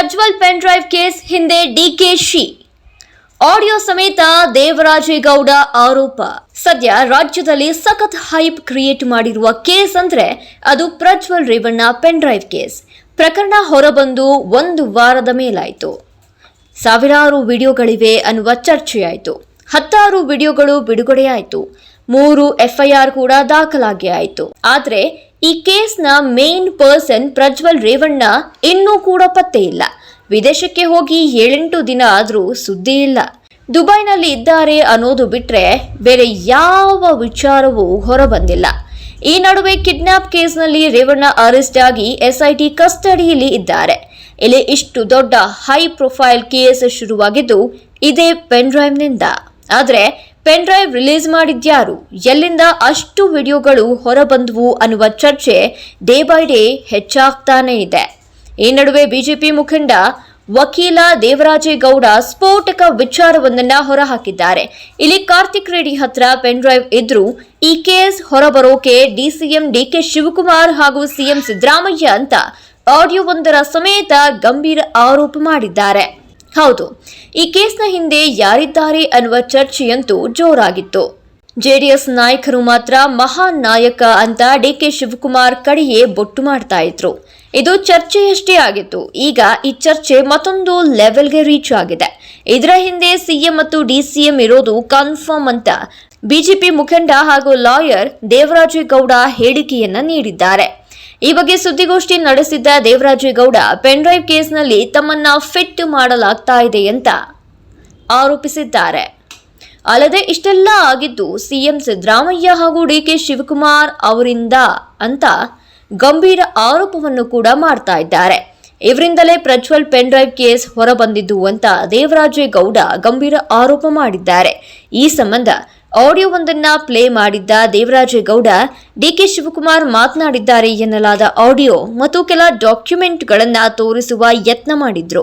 Prajwal pen drive case ಹಿಂದೆ DKShi audio ಸಮೇತ ದೇವರಾಜೇಗೌಡ ಆರೋಪ. ಸದ್ಯ ರಾಜ್ಯದಲ್ಲಿ ಸಖತ್ ಹೈಪ್ ಕ್ರಿಯೇಟ್ ಮಾಡಿರುವ ಕೇಸ್ ಅಂದ್ರೆ ಅದು Prajwal Revanna pen drive case. ಪ್ರಕರಣ ಹೊರಬಂದು ಒಂದು ವಾರದ ಮೇಲಾಯಿತು. ಸಾವಿರಾರು ವಿಡಿಯೋಗಳಿವೆ ಅನ್ನುವ ಚರ್ಚೆಯಾಯಿತು. ಹತ್ತಾರು ವಿಡಿಯೋಗಳು ಬಿಡುಗಡೆಯಾಯಿತು. ಮೂರು ಎಫ್ಐಆರ್ ಕೂಡ ದಾಖಲಾಗಿ ಆಯಿತು. ಆದ್ರೆ ಈ ಕೇಸ್ನ ಮೇನ್ ಪರ್ಸನ್ ಪ್ರಜ್ವಲ್ ರೇವಣ್ಣ ಇನ್ನೂ ಕೂಡ ಪತ್ತೆ ಇಲ್ಲ. ವಿದೇಶಕ್ಕೆ ಹೋಗಿ ಏಳೆಂಟು ದಿನ ಆದರೂ ಸುದ್ದಿ ಇಲ್ಲ. ದುಬೈನಲ್ಲಿ ಇದ್ದಾರೆ ಅನ್ನೋದು ಬಿಟ್ರೆ ಬೇರೆ ಯಾವ ವಿಚಾರವೂ ಹೊರಬಂದಿಲ್ಲ. ಈ ನಡುವೆ ಕಿಡ್ನಾಪ್ ಕೇಸ್ನಲ್ಲಿ ರೇವಣ್ಣ ಅರೆಸ್ಟ್ ಆಗಿ ಎಸ್ಐಟಿ ಕಸ್ಟಡಿಯಲ್ಲಿ ಇದ್ದಾರೆ. ಇಲ್ಲಿ ಇಷ್ಟು ದೊಡ್ಡ ಹೈ ಪ್ರೊಫೈಲ್ ಕೇಸ್ ಶುರುವಾಗಿದ್ದು ಇದೇ ಪೆನ್ ಡ್ರೈವ್ನಿಂದ. ಆದ್ರೆ ಪೆನ್ ಡ್ರೈವ್ ರಿಲೀಸ್ ಮಾಡಿದ್ಯಾರು? ಎಲ್ಲಿಂದ ಅಷ್ಟು ವಿಡಿಯೋಗಳು ಹೊರಬಂದವು ಅನ್ನುವ ಚರ್ಚೆ ಡೇ ಬೈ ಡೇ ಹೆಚ್ಚಾಗ್ತಾನೇ ಇದೆ. ಈ ನಡುವೆ ಬಿಜೆಪಿ ಮುಖಂಡ ವಕೀಲ ದೇವರಾಜೇಗೌಡ ಸ್ಫೋಟಕ ವಿಚಾರವೊಂದನ್ನ ಹೊರಹಾಕಿದ್ದಾರೆ. ಇಲ್ಲಿ ಕಾರ್ತಿಕ್ ರೆಡ್ಡಿ ಹತ್ರ ಪೆನ್ ಡ್ರೈವ್ ಇದ್ರೂ ಈ ಕೇಸ್ ಹೊರಬರೋಕೆ ಡಿಸಿಎಂ ಡಿಕೆ ಶಿವಕುಮಾರ್ ಹಾಗೂ ಸಿಎಂ ಸಿದ್ದರಾಮಯ್ಯ ಅಂತ ಆಡಿಯೋವೊಂದರ ಸಮೇತ ಗಂಭೀರ ಆರೋಪ ಮಾಡಿದ್ದಾರೆ. ಹೌದು, ಈ ಕೇಸ್ನ ಹಿಂದೆ ಯಾರಿದ್ದಾರೆ ಅನ್ನುವ ಚರ್ಚೆಯಂತೂ ಜೋರಾಗಿತ್ತು. ಜೆಡಿಎಸ್ ನಾಯಕರು ಮಾತ್ರ ಮಹಾನ್ ನಾಯಕ ಅಂತ ಡಿ ಕೆ ಶಿವಕುಮಾರ್ ಕಡೆಯೇ ಬೊಟ್ಟು ಮಾಡ್ತಾ ಇದ್ರು. ಇದು ಚರ್ಚೆಯಷ್ಟೇ ಆಗಿತ್ತು. ಈಗ ಈ ಚರ್ಚೆ ಮತ್ತೊಂದು ಲೆವೆಲ್ಗೆ ರೀಚ್ ಆಗಿದೆ. ಇದರ ಹಿಂದೆ ಸಿಎಂ ಮತ್ತು ಡಿಸಿಎಂ ಇರೋದು ಕನ್ಫರ್ಮ್ ಅಂತ ಬಿಜೆಪಿ ಮುಖಂಡ ಹಾಗೂ ಲಾಯರ್ ದೇವರಾಜೇಗೌಡ ಹೇಳಿಕೆಯನ್ನ ನೀಡಿದ್ದಾರೆ. ಈ ಬಗ್ಗೆ ಸುದ್ದಿಗೋಷ್ಠಿ ನಡೆಸಿದ್ದ ದೇವರಾಜೇಗೌಡ, ಪೆನ್ ಡ್ರೈವ್ ಕೇಸ್ನಲ್ಲಿ ತಮ್ಮನ್ನ ಫಿಟ್ ಮಾಡಲಾಗ್ತಾ ಇದೆ ಅಂತ ಆರೋಪಿಸಿದ್ದಾರೆ. ಅಲ್ಲದೆ ಇಷ್ಟೆಲ್ಲ ಆಗಿದ್ದು ಸಿಎಂ ಸಿದ್ದರಾಮಯ್ಯ ಹಾಗೂ ಡಿ ಕೆ ಶಿವಕುಮಾರ್ ಅವರಿಂದ ಅಂತ ಗಂಭೀರ ಆರೋಪವನ್ನು ಕೂಡ ಮಾಡ್ತಾ ಇದ್ದಾರೆ. ಇವರಿಂದಲೇ ಪ್ರಜ್ವಲ್ ಪೆನ್ಡ್ರೈವ್ ಕೇಸ್ ಹೊರಬಂದಿದ್ದು ಅಂತ ದೇವರಾಜೇಗೌಡ ಗಂಭೀರ ಆರೋಪ ಮಾಡಿದ್ದಾರೆ. ಈ ಸಂಬಂಧ ಆಡಿಯೋವೊಂದನ್ನ ಪ್ಲೇ ಮಾಡಿದ್ದ ದೇವರಾಜೇಗೌಡ ಡಿಕೆ ಶಿವಕುಮಾರ್ ಮಾತನಾಡಿದ್ದಾರೆ ಎನ್ನಲಾದ ಆಡಿಯೋ ಮತ್ತು ಕೆಲ ಡಾಕ್ಯುಮೆಂಟ್ಗಳನ್ನ ತೋರಿಸುವ ಯತ್ನ ಮಾಡಿದ್ರು.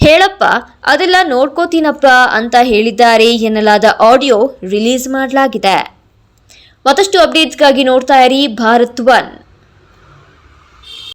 ಹೇಳಪ್ಪ, ಅದೆಲ್ಲ ನೋಡ್ಕೋತೀನಪ್ಪ ಅಂತ ಹೇಳಿದ್ದಾರೆ ಎನ್ನಲಾದ ಆಡಿಯೋ ರಿಲೀಸ್ ಮಾಡಲಾಗಿದೆ. ಮತ್ತಷ್ಟು ಅಪ್ಡೇಟ್ಸ್ಗಾಗಿ ನೋಡ್ತಾ ಇರಿ ಭಾರತ್ ಒನ್.